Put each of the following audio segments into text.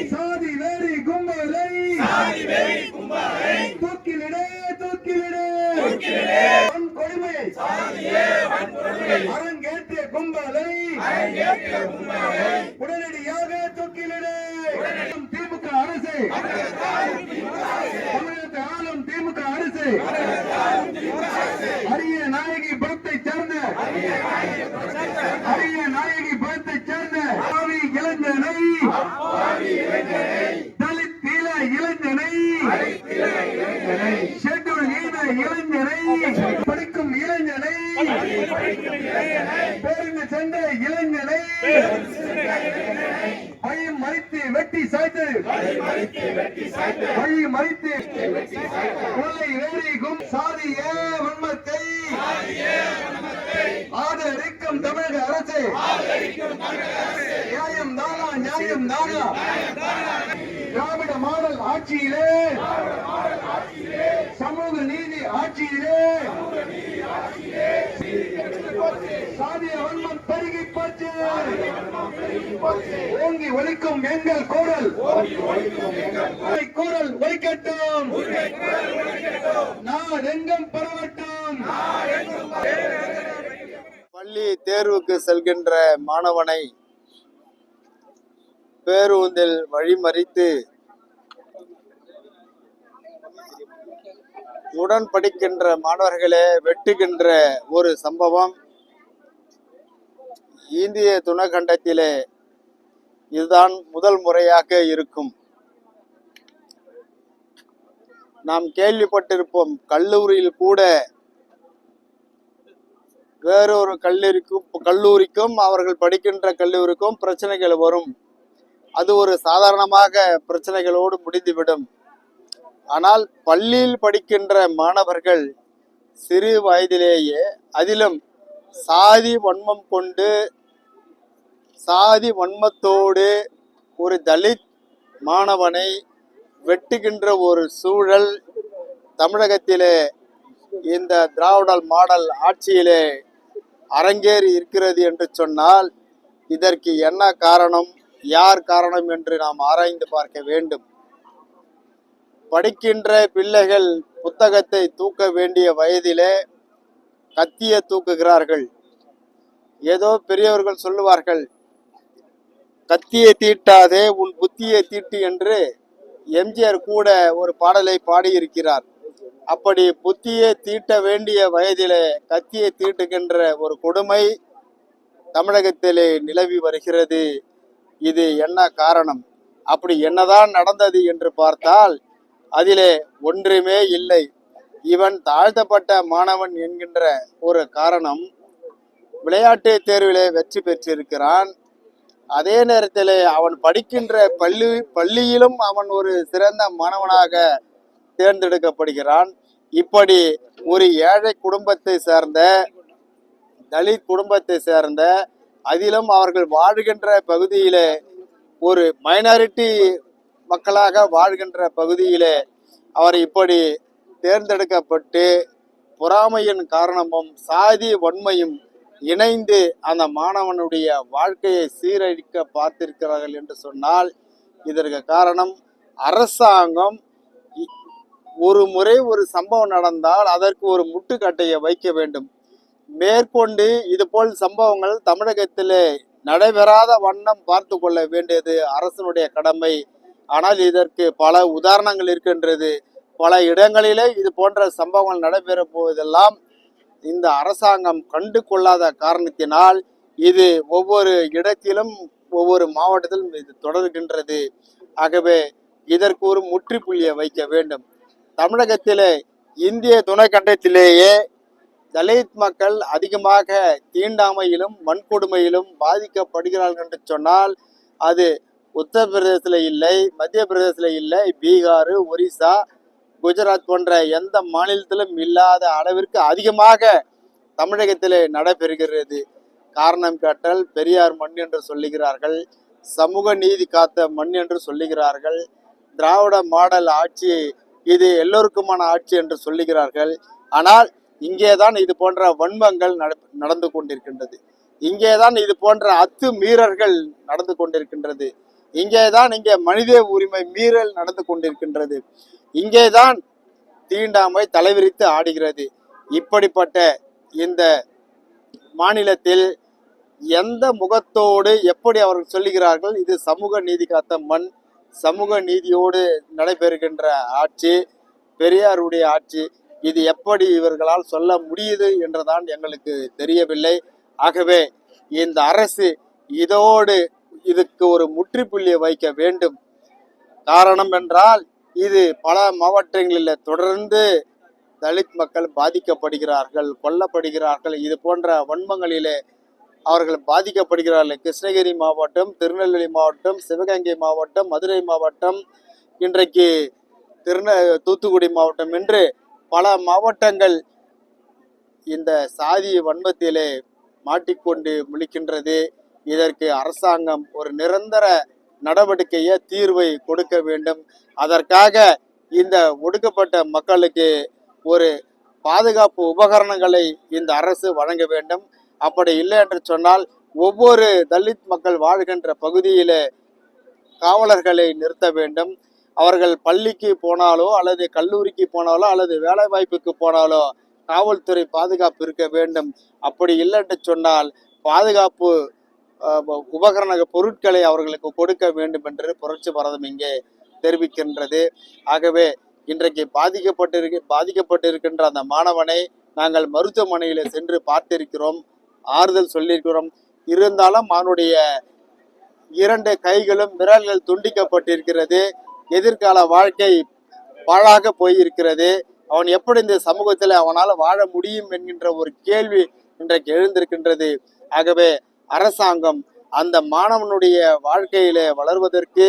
சாதி வெறி கும்பலை. தூக்கிலிடு தூக்கிலிடு. வன் கொடுமை. அரங்கேற்றிய கும்பலை. உடனடியாக தூக்கிலிடு. திமுக அரசு. தமிழகத்தை ஆளும் திமுக அரசு. பேருந்து சென்ற இளைஞனை வழி மறித்து வெட்டி சாய்த்து. வழி மறித்து கொலை வேறிகும் சாதிய வன்மத்தை. ஆதரிக்கும் தமிழக அரசு. நியாயம் தானா நியாயம் தானா. திராவிட மாடல் ஆட்சியிலே. சமூக நீதி ஆட்சியிலே சாதிய வன்மம் பெருகி போச்சு ஓங்கி ஒலிக்கும் எங்கள் குரல். குரல் ஒலிக்கட்டும். நான் எங்கும் பரவட்டும். பள்ளி தேர்வுக்கு செல்கின்ற மாணவனை பேருந்தில் வழிமறித்து உடன் படிக்கின்ற மாணவர்களே வெட்டுகின்ற ஒரு சம்பவம். இந்திய துணைக்கண்டத்திலே இதுதான் முதல் முறையாக இருக்கும். நாம் கேள்விப்பட்டிருப்போம் கல்லூரியில் கூட வேறொரு கல்லூரிக்கும் கல்லூரிக்கும் அவர்கள் படிக்கின்ற கல்லூரிக்கும் பிரச்சனைகள் வரும். அது ஒரு சாதாரணமாக பிரச்சனைகளோடு முடிந்துவிடும். ஆனால் பள்ளியில் படிக்கின்ற மாணவர்கள் சிறு வயதிலேயே அதிலும் சாதி வன்மம் கொண்டு சாதி வன்மத்தோடு ஒரு தலித் மாணவனை வெட்டுகின்ற ஒரு சூழல் தமிழகத்திலே இந்த திராவிடல் மாடல் ஆட்சியிலே அரங்கேறி இருக்கிறது என்று சொன்னால் இதற்கு என்ன காரணம் யார் காரணம் என்று நாம் ஆராய்ந்து பார்க்க வேண்டும். படிக்கின்ற பிள்ளைகள் புத்தகத்தை தூக்க வேண்டிய வயதிலே கத்தியை தூக்குகிறார்கள். ஏதோ பெரியவர்கள் சொல்லுவார்கள் கத்தியை தீட்டாதே உன் புத்தியை தீட்டு என்று எம்ஜிஆர் கூட ஒரு பாடலை பாடியிருக்கிறார். அப்படி புத்தியை தீட்ட வேண்டிய வயதிலே கத்தியை தீட்டுகின்ற ஒரு கொடுமை தமிழகத்திலே நிலவி வருகிறது. இது என்ன காரணம்? அப்படி என்னதான் நடந்தது என்று பார்த்தால் அதிலே ஒன்றுமே இல்லை. இவன் தாழ்த்தப்பட்ட மாணவன் என்கின்ற ஒரு காரணம் விளையாட்டு தேர்விலே வெற்றி பெற்றிருக்கிறான். அதே நேரத்தில் அவன் படிக்கின்ற பள்ளி பள்ளியிலும் அவன் ஒரு சிறந்த மாணவனாக தேர்ந்தெடுக்கப்படுகிறான். இப்படி ஒரு ஏழை குடும்பத்தை சேர்ந்த தலித் குடும்பத்தை சேர்ந்த அதிலும் அவர்கள் வாழ்கின்ற பகுதியிலே ஒரு மைனாரிட்டி மக்களாக வாழ்கின்ற பகுதியிலே அவர் இப்படி தேர்ந்தெடுக்கப்பட்டு பொறாமையின் காரணமும் சாதி வன்மையும் இணைந்து அந்த மாணவனுடைய வாழ்க்கையை சீரழிக்க பார்த்திருக்கிறார்கள் என்று சொன்னால் இதற்கு காரணம் அரசாங்கம். ஒரு முறை ஒரு சம்பவம் நடந்தால் அதற்கு ஒரு முட்டுக்கட்டையை வைக்க வேண்டும். மேற்கொண்டு இதுபோல் சம்பவங்கள் தமிழகத்திலே நடைபெறாத வண்ணம் பார்த்து கொள்ள வேண்டியது அரசனுடைய கடமை. ஆனால் இதற்கு பல உதாரணங்கள் இருக்கின்றது. பல இடங்களிலே இது போன்ற சம்பவங்கள் நடைபெறும் போதெல்லாம் இந்த அரசாங்கம் கண்டு கொள்ளாத காரணத்தினால் இது ஒவ்வொரு இடத்திலும் ஒவ்வொரு மாவட்டத்திலும் இது தொடர்கின்றது. ஆகவே இதற்கு ஒரு முற்றுப்புள்ளியை வைக்க வேண்டும். தமிழகத்திலே இந்திய துணைக்கண்டத்திலேயே தலித் மக்கள் அதிகமாக தீண்டாமையிலும் வன்கொடுமையிலும் பாதிக்கப்படுகிறார்கள் என்று சொன்னால் அது உத்தரப்பிரதேசத்தில் இல்லை மத்திய பிரதேசத்தில் இல்லை பீகார் ஒரிசா குஜராத் போன்ற எந்த மாநிலத்திலும் இல்லாத அளவிற்கு அதிகமாக தமிழகத்திலே நடைபெறுகிறது. காரணம் கேட்டால் பெரியார் மண் என்று சொல்லுகிறார்கள். சமூக நீதி காத்த மண் என்று சொல்லுகிறார்கள். திராவிட மாடல் ஆட்சி இது எல்லோருக்குமான ஆட்சி என்று சொல்லுகிறார்கள். ஆனால் இங்கேதான் இது போன்ற வன்மங்கள் நட- நடந்து கொண்டிருக்கின்றது. இங்கேதான் இது போன்ற அத்து மீறல்கள் நடந்து கொண்டிருக்கின்றது. இங்கேதான் இங்கே மனித உரிமை மீறல் நடந்து கொண்டிருக்கின்றது. இங்கேதான் தீண்டாமை தலைவிரித்து ஆடுகிறது. இப்படிப்பட்ட இந்த மாநிலத்தில் எந்த முகத்தோடு எப்படி அவர்கள் சொல்லுகிறார்கள்? இது சமூக நீதி காத்த மண். சமூக நீதியோடு நடைபெறுகின்ற ஆட்சி பெரியாருடைய ஆட்சி. இது எப்படி இவர்களால் சொல்ல முடியுது என்றுதான் எங்களுக்கு தெரியவில்லை. ஆகவே இந்த அரசு இதோடு இதுக்கு ஒரு முற்றுப்புள்ளியை வைக்க வேண்டும். காரணம் என்றால் இது பல மாவட்டங்களில் தொடர்ந்து தலித் மக்கள் பாதிக்கப்படுகிறார்கள் கொல்லப்படுகிறார்கள். இது போன்ற வன்மங்களிலே அவர்கள் பாதிக்கப்படுகிறார்கள். கிருஷ்ணகிரி மாவட்டம் திருநெல்வேலி மாவட்டம் சிவகங்கை மாவட்டம் மதுரை மாவட்டம் இன்றைக்கு திருந தூத்துக்குடி மாவட்டம் என்று பல மாவட்டங்கள் இந்த சாதி வன்மத்திலே மாட்டிக்கொண்டு முழிக்கின்றது. இதற்கு அரசாங்கம் ஒரு நிரந்தர நடவடிக்கையை தீர்வை கொடுக்க வேண்டும். அதற்காக இந்த ஒடுக்கப்பட்ட மக்களுக்கு ஒரு பாதுகாப்பு உபகரணங்களை இந்த அரசு வழங்க வேண்டும். அப்படி இல்லை என்று சொன்னால் ஒவ்வொரு தலித் மக்கள் வாழ்கின்ற பகுதியிலே காவலர்களை நிறுத்த வேண்டும். அவர்கள் பள்ளிக்கு போனாலோ அல்லது கல்லூரிக்கு போனாலோ அல்லது வேலை வாய்ப்புக்கு போனாலோ காவல்துறை பாதுகாப்பு இருக்க வேண்டும். அப்படி இல்லை என்று சொன்னால் பாதுகாப்பு உபகரண பொருட்களை அவர்களுக்கு கொடுக்க வேண்டும் என்று புரட்சி பாரதம் இங்கே தெரிவிக்கின்றது. ஆகவே இன்றைக்கு பாதிக்கப்பட்டிருக்க பாதிக்கப்பட்டிருக்கின்ற அந்த மாணவனை நாங்கள் மருத்துவமனையில் சென்று பார்த்திருக்கிறோம் ஆறுதல் சொல்லியிருக்கிறோம். இருந்தாலும் அவனுடைய இரண்டு கைகளும் விரல்கள் துண்டிக்கப்பட்டிருக்கிறது. எதிர்கால வாழ்க்கை பாழாக போயிருக்கிறது. அவன் எப்படி இந்த சமூகத்தில் அவனால் வாழ முடியும் என்கின்ற ஒரு கேள்வி இன்றைக்கு எழுந்திருக்கின்றது. ஆகவே அரசாங்கம் அந்த மாணவனுடைய வாழ்க்கையில வளர்வதற்கு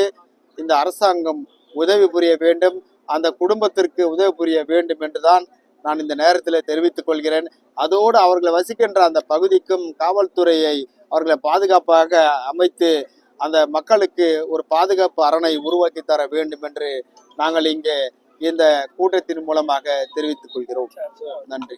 இந்த அரசாங்கம் உதவி புரிய வேண்டும் அந்த குடும்பத்திற்கு உதவி புரிய வேண்டும் என்றுதான் நான் இந்த நேரத்தில் தெரிவித்துக் கொள்கிறேன். அதோடு அவர்களை வசிக்கின்ற அந்த பகுதிக்கும் காவல்துறையை அவர்களை பாதுகாப்பாக அமைத்து அந்த மக்களுக்கு ஒரு பாதுகாப்பு அரணை உருவாக்கி தர வேண்டும் என்று நாங்கள் இங்கே இந்த கூட்டத்தின் மூலமாக தெரிவித்துக் கொள்கிறோம். நன்றி.